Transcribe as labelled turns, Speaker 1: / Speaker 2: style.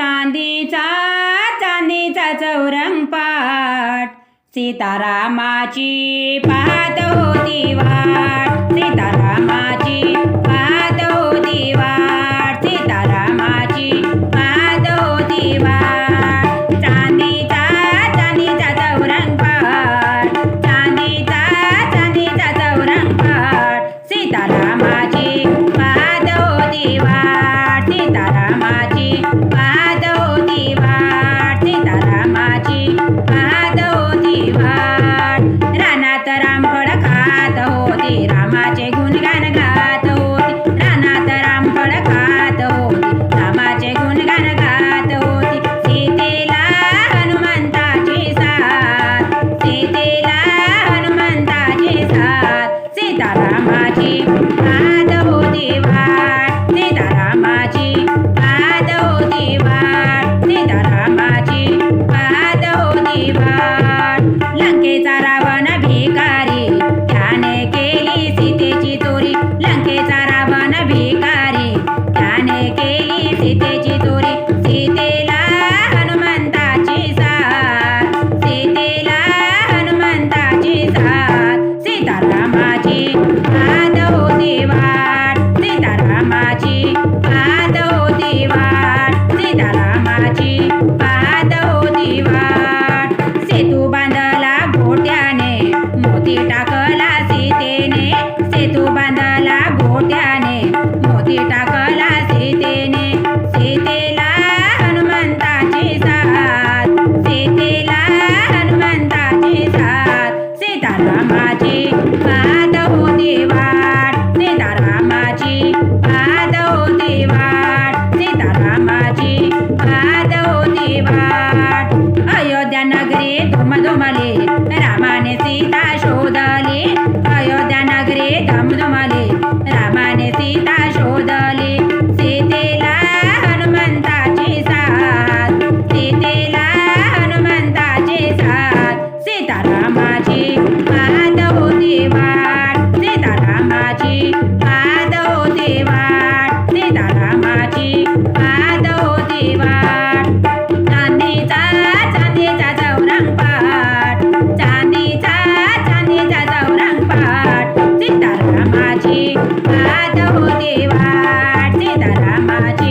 Speaker 1: चांदीचा चांदीचा चौरंग पाट सीतारामाची पाहत होती वाट. তারা মাঝে कामाची पाहत होती वाट सेतू बांधला घोट्याने मोती टाकला सीतेने. सेतू बांधला घोट्याने मोती टाकला सीतेने. सीतेला हनुमंताची साथ हनुमंताची साथ. सीता कामाची होती वाटे दादा माझी.